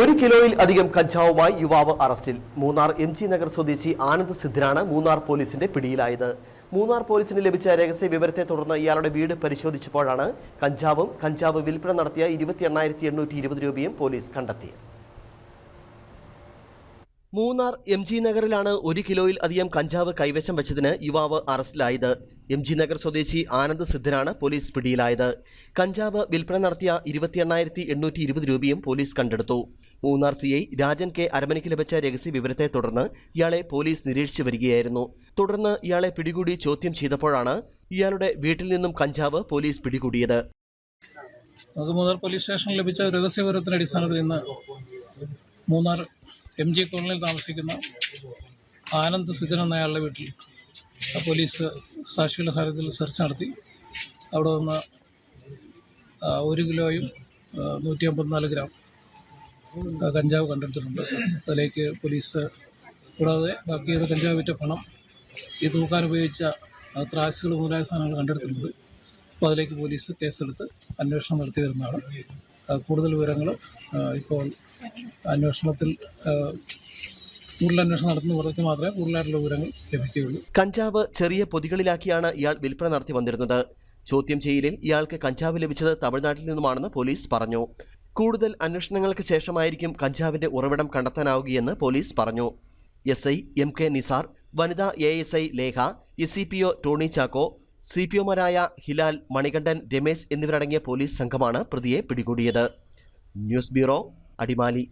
ഒരു കിലോയിൽ അധികം കഞ്ചാവുമായി യുവാവ് അറസ്റ്റിൽ. മൂന്നാർ എം ജി നഗർ സ്വദേശി ആനന്ദ് സിദ്ധിനാണ് മൂന്നാർ പോലീസിന്റെ പിടിയിലായത്. മൂന്നാർ പോലീസിന് ലഭിച്ച രഹസ്യ വിവരത്തെ തുടർന്ന് ഇയാളുടെ വീട് പരിശോധിച്ചപ്പോഴാണ് കഞ്ചാവും കഞ്ചാവ് വിൽപ്പന നടത്തിയ ഇരുപത്തി എണ്ണായിരത്തി എണ്ണൂറ്റി ഇരുപത് രൂപയും പോലീസ് കണ്ടെത്തിയത് മൂന്നാർ എം ജി നഗറിലാണ് ഒരു കിലോയിൽ അധികം കഞ്ചാവ് കൈവശം വെച്ചതിന് യുവാവ് അറസ്റ്റിലായത്. എം ജി നഗർ സ്വദേശി ആനന്ദ് സിദ്ധനാണ് പോലീസ് പിടിയിലായത്. കഞ്ചാവ് വിൽപ്പന നടത്തിയ ഇരുപത്തി എണ്ണായിരത്തി എണ്ണൂറ്റി ഇരുപത് രൂപയും പോലീസ് കണ്ടെടുത്തു. Munnar C I Rajan K അരമനയ്ക്ക് ലഭിച്ച രഹസ്യ വിവരത്തെ തുടർന്ന് ഇയാളെ പോലീസ് നിരീക്ഷിച്ചു വരികയായിരുന്നു. തുടർന്ന് ഇയാളെ പിടികൂടി ചോദ്യം ചെയ്തപ്പോഴാണ് ഇയാളുടെ വീട്ടിൽ നിന്നും കഞ്ചാവ് പോലീസ് പിടികൂടിയത്. മൂന്നാർ പോലീസ് സ്റ്റേഷനിൽ ലഭിച്ച രഹസ്യ വിവരത്തിന്റെ അടിസ്ഥാനത്തിൽ ഇന്ന് മൂന്നാർ എം ജി കോളനിയിൽ താമസിക്കുന്ന ആനന്ദ് സിദ്ധൻ എന്നയാളുടെ വീട്ടിൽ പോലീസ് സാക്ഷികളുടെ സാഹചര്യത്തിൽ സെർച്ച് നടത്തി. അവിടെ നിന്ന് ഒരു കിലോയും നൂറ്റി അമ്പത്തിനാല് ഗ്രാം കഞ്ചാവ് കണ്ടെടുത്തിട്ടുണ്ട്. അതിലേക്ക് പോലീസ് കൂടാതെ ബാക്കി ഇത് കഞ്ചാവ് വിറ്റ പണം ഈ തൂക്കാൻ ഉപയോഗിച്ച ത്രാസുകൾ മുതലായ സാധനങ്ങൾ കണ്ടെടുത്തിട്ടുണ്ട്. അപ്പോൾ അതിലേക്ക് പോലീസ് കേസെടുത്ത് അന്വേഷണം നടത്തി വരുന്നതാണ്. കൂടുതൽ വിവരങ്ങൾ ഇപ്പോൾ അന്വേഷണത്തിൽ മാത്രമേ കഞ്ചാവ് ചെറിയ പൊതികളിലാക്കിയാണ് ഇയാൾ വിൽപ്പന നടത്തി വന്നിരുന്നത്. ചോദ്യം ചെയ്യലിൽ ഇയാൾക്ക് കഞ്ചാവ് ലഭിച്ചത് തമിഴ്നാട്ടിൽ നിന്നുമാണെന്ന് പോലീസ് പറഞ്ഞു. കൂടുതൽ അന്വേഷണങ്ങൾക്ക് ശേഷമായിരിക്കും കഞ്ചാവിന്റെ ഉറവിടം കണ്ടെത്താനാവുകയെന്ന് പോലീസ് പറഞ്ഞു. S I M K Nisar വനിതാ A S I Lekha S C P O Tony Chacko C P ഒമാരായ Hilal Manikandan Ramesh എന്നിവരടങ്ങിയ പോലീസ് സംഘമാണ് പ്രതിയെ പിടികൂടിയത്. News bureau Adimali.